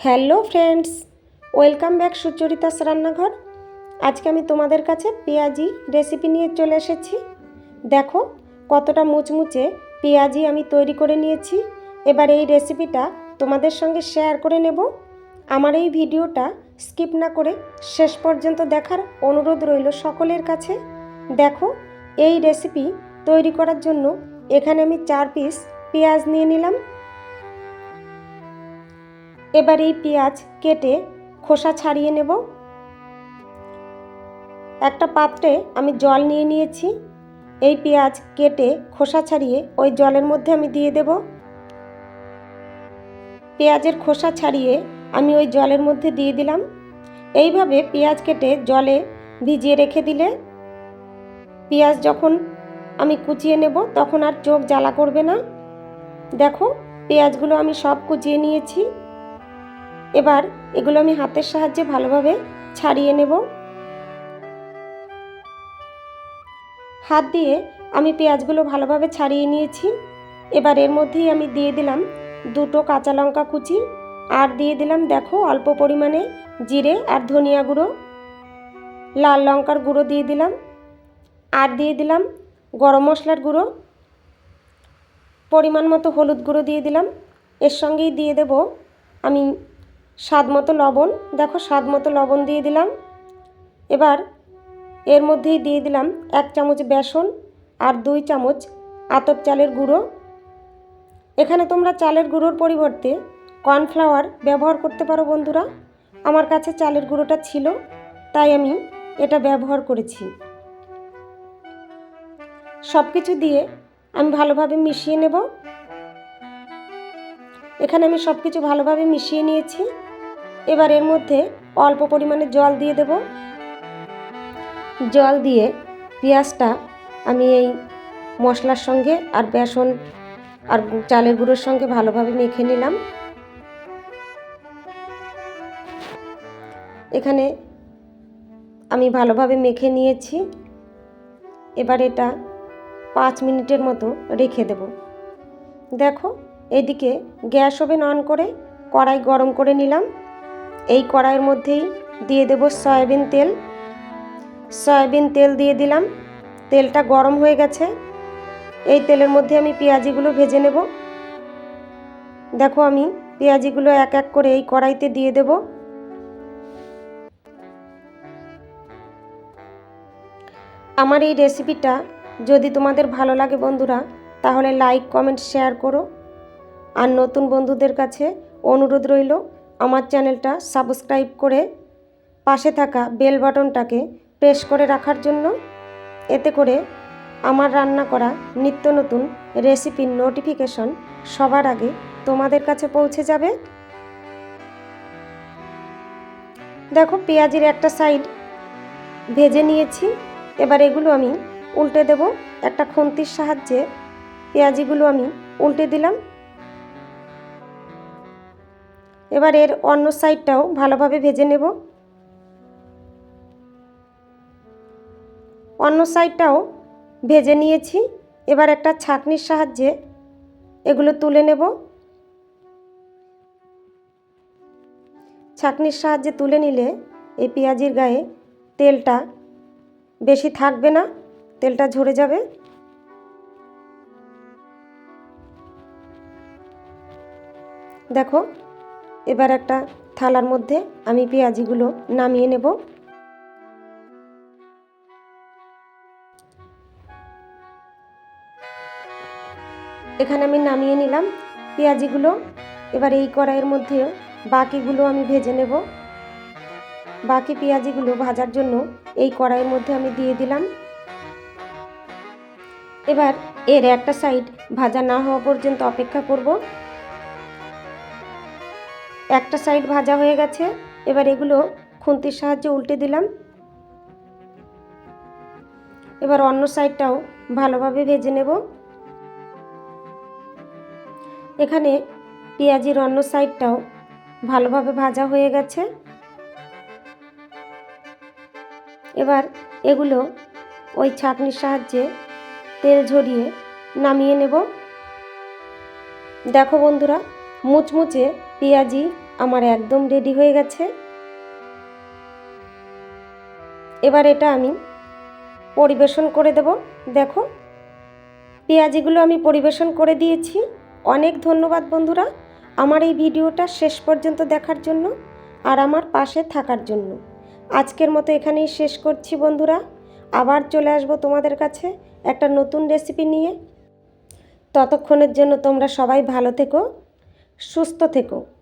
Hello friends, welcome back Sucharita's রান্নাঘর। আজকে আমি তোমাদের কাছে পেঁয়াজি রেসিপি নিয়ে চলে এসেছি। দেখো, কতটা মুচমুচে পেঁয়াজি আমি তৈরি করে নিয়েছি। এবার এই রেসিপিটা তোমাদের সঙ্গে শেয়ার করে নেব। আমার এই ভিডিওটা স্কিপ না করে শেষ পর্যন্ত দেখার অনুরোধ রইল সকলের কাছে। দেখো, এই রেসিপি তৈরি করার জন্য এখানে আমি চার পিস পেঁয়াজ নিয়ে নিলাম। এবার এই পেঁয়াজ কেটে খোসা ছাড়িয়ে নেব। একটা পাত্রে আমি জল নিয়ে নিয়েছি। এই পেঁয়াজ কেটে খোসা ছাড়িয়ে ওই জলের মধ্যে আমি দিয়ে দেব। পেঁয়াজের খোসা ছাড়িয়ে আমি ওই জলের মধ্যে দিয়ে দিলাম। এইভাবে পেঁয়াজ কেটে জলে ভিজিয়ে রেখে দিলে পেঁয়াজ যখন আমি কুচিয়ে নেব তখন আর চোখ জ্বালা করবে না। দেখো, পেঁয়াজগুলো আমি সব কুচিয়ে নিয়েছি। এবার এগুলো আমি হাতের সাহায্যে ভালোভাবে ছাড়িয়ে নেব। হাত দিয়ে আমি পেঁয়াজগুলো ভালোভাবে ছাড়িয়ে নিয়েছি। এবার এর মধ্যেই আমি দিয়ে দিলাম দুটো কাঁচা লঙ্কা কুচি আর দিয়ে দিলাম দেখো অল্প পরিমাণে জিরে আর ধনিয়া গুঁড়ো। লাল লঙ্কার গুঁড়ো দিয়ে দিলাম আর দিয়ে দিলাম গরম মশলার গুঁড়ো। পরিমাণ মতো হলুদ গুঁড়ো দিয়ে দিলাম। এর সঙ্গেই দিয়ে দেব আমি স্বাদ মতো লবণ। দেখো, স্বাদ মতো লবণ দিয়ে দিলাম। এবার এর মধ্যেই দিয়ে দিলাম এক চামচ বেসন আর দুই চামচ আতপ চালের গুঁড়ো। এখানে তোমরা চালের গুঁড়োর পরিবর্তে কর্নফ্লাওয়ার ব্যবহার করতে পারো বন্ধুরা। আমার কাছে চালের গুঁড়োটা ছিল, তাই আমি এটা ব্যবহার করেছি। সব কিছু দিয়ে আমি ভালোভাবে মিশিয়ে নেব। এখানে আমি সব কিছু ভালোভাবে মিশিয়ে নিয়েছি। এবার এর মধ্যে অল্প পরিমাণে জল দিয়ে দেব। জল দিয়ে পেঁয়াজটা আমি এই মশলার সঙ্গে আর বেসন আর চালের গুঁড়োর সঙ্গে ভালোভাবে মেখে নিলাম। এখানে আমি ভালোভাবে মেখে নিয়েছি। এবার এটা পাঁচ মিনিটের মতো রেখে দেব। দেখো, এদিকে গ্যাস ওভেন অন করে কড়াই গরম করে নিলাম। এই কড়াইয়ের মধ্যেই দিয়ে দেব সয়াবিন তেল। সয়াবিন তেল দিয়ে দিলাম। তেলটা গরম হয়ে গেছে। এই তেলের মধ্যে আমি পেঁয়াজিগুলো ভেজে নেব। দেখো আমি পেঁয়াজিগুলো এক এক করে এই কড়াইতে দিয়ে দেব। আমার এই রেসিপিটা যদি তোমাদের ভালো লাগে বন্ধুরা, তাহলে লাইক, কমেন্ট, শেয়ার করো। আর নতুন বন্ধুদের কাছে অনুরোধ রইল আমার চ্যানেলটা সাবস্ক্রাইব করে পাশে থাকা বেল বাটনটাকে প্রেস করে রাখার জন্য। এতে করে আমার রান্না করা নিত্য নতুন রেসিপির নোটিফিকেশন সবার আগে তোমাদের কাছে পৌঁছে যাবে। দেখো পেঁয়াজির একটা সাইড ভেজে নিয়েছি। এবার এগুলো আমি উল্টে দেব। একটা খুন্তির সাহায্যে পেঁয়াজিগুলো আমি উল্টে দিলাম। এবার এর অন্য সাইডটাও ভালোভাবে ভেজে নেব। অন্য সাইডটাও ভেজে নিয়েছি। এবার একটা ছাঁকনির সাহায্যে এগুলো তুলে নেব। ছাঁকনির সাহায্যে তুলে নিলে এই পেঁয়াজির গায়ে তেলটা বেশি থাকবে না, তেলটা ঝরে যাবে। দেখো এবার একটা থালার মধ্যে আমি পেঁয়াজিগুলো নামিয়ে নেব। এখানে আমি নামিয়ে নিলাম পেঁয়াজিগুলো। এবার এই কড়াইয়ের মধ্যে বাকিগুলো আমি ভেজে নেব। বাকি পেঁয়াজিগুলো ভাজার জন্য এই কড়াইয়ের মধ্যে আমি দিয়ে দিলাম। এবার এর একটা সাইড ভাজা না হওয়া পর্যন্ত অপেক্ষা করব। একটা সাইড ভাজা হয়ে গেছে। এবার এগুলো খুন্তির সাহায্যে উল্টে দিলাম। এবার অন্য সাইডটাও ভালোভাবে ভেজে নেব। এখানে পেঁয়াজির অন্য সাইডটাও ভালোভাবে ভাজা হয়ে গেছে। এবার এগুলো ওই ছাঁকনির সাহায্যে তেল ঝরিয়ে নামিয়ে নেব। দেখো বন্ধুরা মুচমুচে পেঁয়াজি আমার একদম রেডি হয়ে গেছে। এবার এটা আমি পরিবেশন করে দেব। দেখো, পেঁয়াজিগুলো আমি পরিবেশন করে দিয়েছি। অনেক ধন্যবাদ বন্ধুরা আমার এই ভিডিওটা শেষ পর্যন্ত দেখার জন্য আর আমার পাশে থাকার জন্য। আজকের মতো এখানেই শেষ করছি বন্ধুরা। আবার চলে আসব তোমাদের কাছে একটা নতুন রেসিপি নিয়ে। ততক্ষণের জন্য তোমরা সবাই ভালো থেকো। সুস্থ থেকো।